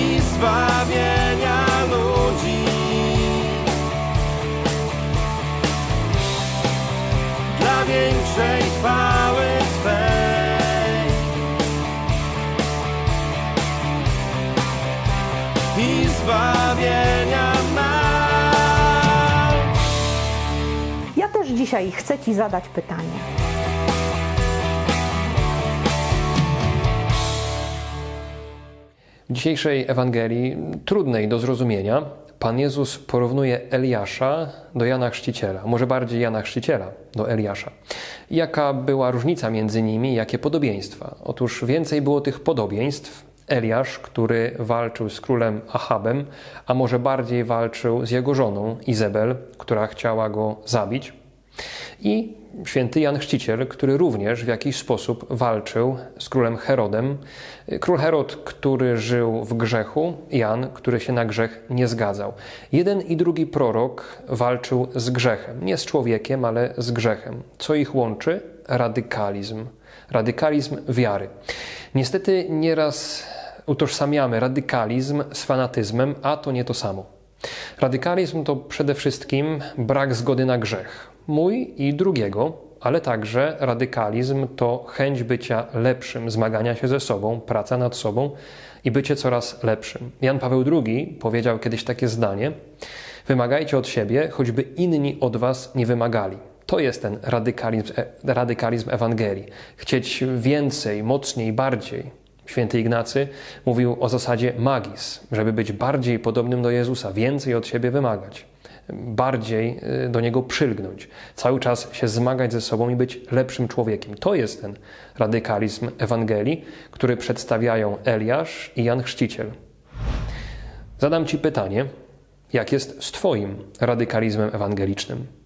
i zbawienia ludzi. Dla większej chwały Twej i zbawienia nas. Ja też dzisiaj chcę Ci zadać pytanie. W dzisiejszej Ewangelii, trudnej do zrozumienia, Pan Jezus porównuje Eliasza do Jana Chrzciciela, może bardziej Jana Chrzciciela do Eliasza. Jaka była różnica między nimi, jakie podobieństwa? Otóż więcej było tych podobieństw. Eliasz, który walczył z królem Ahabem, a może bardziej walczył z jego żoną Izabel, która chciała go zabić. I święty Jan Chrzciciel, który również w jakiś sposób walczył z królem Herodem. Król Herod, który żył w grzechu, Jan, który się na grzech nie zgadzał. Jeden i drugi prorok walczył z grzechem, nie z człowiekiem, ale z grzechem. Co ich łączy? Radykalizm. Radykalizm wiary. Niestety nieraz utożsamiamy radykalizm z fanatyzmem, a to nie to samo. Radykalizm to przede wszystkim brak zgody na grzech, mój i drugiego, ale także radykalizm to chęć bycia lepszym, zmagania się ze sobą, praca nad sobą i bycie coraz lepszym. Jan Paweł II powiedział kiedyś takie zdanie: Wymagajcie od siebie, choćby inni od was nie wymagali. To jest ten radykalizm, e- radykalizm Ewangelii. Chcieć więcej, mocniej, bardziej. Święty Ignacy mówił o zasadzie magis, żeby być bardziej podobnym do Jezusa, więcej od siebie wymagać, bardziej y, do Niego przylgnąć, cały czas się zmagać ze sobą i być lepszym człowiekiem. To jest ten radykalizm Ewangelii, który przedstawiają Eliasz i Jan Chrzciciel. Zadam Ci pytanie, jak jest z Twoim radykalizmem ewangelicznym?